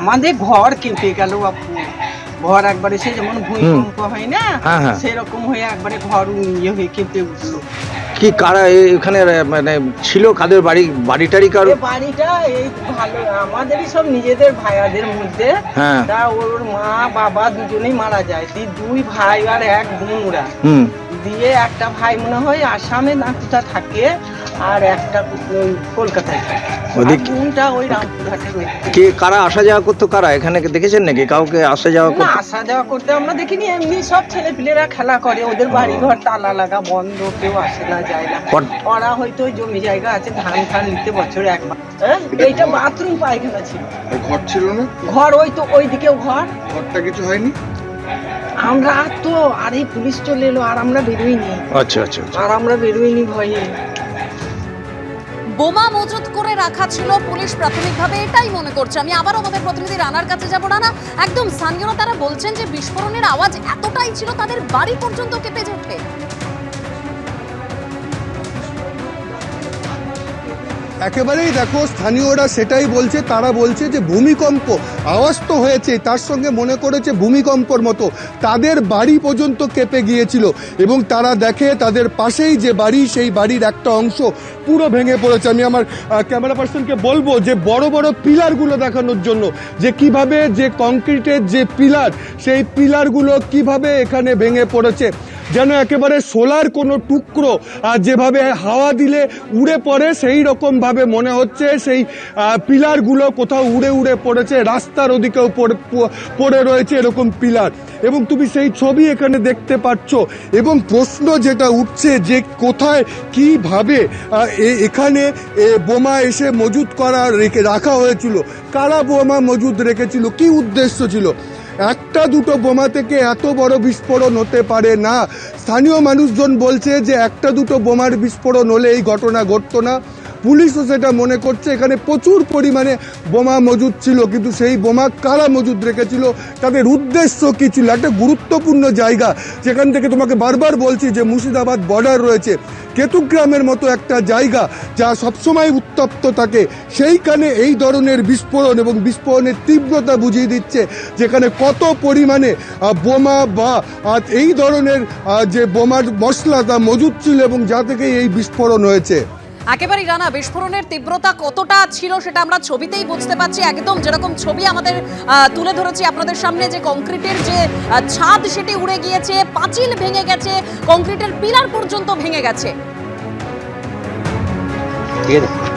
আমাদের ঘর কেঁপে গেল আপু ঘর একবারে সে যেমন ভূমিকম্প হয় না হ্যাঁ, হ্যাঁ। সেরকম হয়ে একবারে ঘর ইয়ে হয়ে কেঁপে উঠল। কি কারা এখানে মানে ছিল কাদের বাড়ি? বাড়ি টাড়ি কারও? বাড়িটা এই ভালো আমাদেরই সব নিজেদের ভাইয়াদের মধ্যে। হ্যাঁ। তা ওর মা বাবা দুজনেই মারা যায়। দিয়ে দুই ভাই আর এক বোন ওরা। হুম। দিয়ে একটা ভাই মনে হয় আসামে না কোথা থাকে আর একটা কলকাতায় থাকে। ওদিক- ওই রামপুরহাটে রয়েছে কে কারা আসা যাওয়া করতো কারা? এখানে দেখেছেন নাকি? কাউকে আসা যাওয়া করতো? আসা যাওয়া করতে আমরা দেখিনি এমনি সব ছেলে পিলেরা খেলা করে ওদের বাড়ি ঘর তালা লাগা বন্ধ কেউ আসে না যায় না। ওরা হয়তো ওই জমি জায়গা আছে ধান ফান নিতে বছরে একবার। হ্যাঁ? এইটা বাথরুম পায়খানা ছিল। ঘর ছিল না? ঘর ওই তো ওই দিকেও ঘর। ঘরটা কিছু হয়নি? আমরা আর তো আর এই পুলিশ চলে এলো আর আমরা বেরোইনি। আচ্ছা আচ্ছা আচ্ছা। আর আমরা বেরোইনি ভয়ে। বোমা মজুত করে রাখা ছিল পুলিশ প্রাথমিকভাবে এটাই মনে করছে। আমি আবার আমাদের প্রতিনিধি রানার কাছে যাব। না না একদম স্থানীয়রা তারা বলছেন যে বিস্ফোরণের আওয়াজ এতটাই ছিল তাদের বাড়ি পর্যন্ত কেঁপে ওঠে একেবারেই দেখো, স্থানীয়রা সেটাই বলছে, তারা বলছে যে ভূমিকম্প, আওয়াজ তো হয়েছে, তার সঙ্গে মনে করেছে ভূমিকম্পর মতো। তাদের বাড়ি পর্যন্ত কেঁপে গিয়েছিল এবং তারা দেখে তাদের পাশেই যে বাড়ি, সেই বাড়ির একটা অংশ পুরো ভেঙে পড়েছে। আমি আমার ক্যামেরা পার্সনকে বলব যে বড় বড় পিলারগুলো দেখানোর জন্য, যে কীভাবে যে কংক্রিটের যে পিলার, সেই পিলারগুলো কীভাবে এখানে ভেঙে পড়েছে। যেন একেবারে সোলার কোনো টুকরো যেভাবে হাওয়া দিলে উড়ে পড়ে, সেই রকমভাবে মনে হচ্ছে সেই পিলারগুলো কোথাও উড়ে উড়ে পড়েছে, রাস্তার ওদিকেও পড়ে রয়েছে এরকম পিলার। এবং তুমি সেই ছবি এখানে দেখতে পাচ্ছ। এবং প্রশ্ন যেটা উঠছে যে কোথায় কীভাবে এখানে বোমা এসে মজুত করা রেখে, রাখা হয়েছিল, কারা বোমা মজুদ রেখেছিল, কি উদ্দেশ্য ছিল? একটা দুটো বোমা থেকে এত বড় বিস্ফোরণ হতে পারে না। স্থানীয় মানুষজন বলছে যে একটা দুটো বোমার বিস্ফোরণ হলে এই ঘটনা ঘটতো না। পুলিশও সেটা মনে করছে। এখানে প্রচুর পরিমাণে বোমা মজুদ ছিল, কিন্তু সেই বোমা কারা মজুদ রেখেছিল, তাদের উদ্দেশ্য কী ছিল? একটা গুরুত্বপূর্ণ জায়গা, যেখান থেকে তোমাকে বারবার বলছি যে মুর্শিদাবাদ বর্ডার রয়েছে। কেতুগ্রামের মতো একটা জায়গা যা সবসময় উত্তপ্ত থাকে, সেইখানে এই ধরনের বিস্ফোরণ এবং বিস্ফোরণের তীব্রতা বুঝিয়ে দিচ্ছে, যেখানে কত পরিমাণে বোমা বা এই ধরনের যে বোমার মশলা তা মজুদ ছিল এবং যা থেকে এই বিস্ফোরণ হয়েছে। একেবারেই রানা, বিস্ফোরণের তীব্রতা কতটা ছিল সেটা আমরা ছবিতেই বুঝতে পারছি। একদম যেরকম ছবি আমাদের তুলে ধরেছি আপনাদের সামনে যে কংক্রিটের যে ছাদ সেটি উড়ে গিয়েছে, পাঁচিল ভেঙে গেছে, কংক্রিটের পিলার পর্যন্ত ভেঙে গেছে। ঠিক আছে।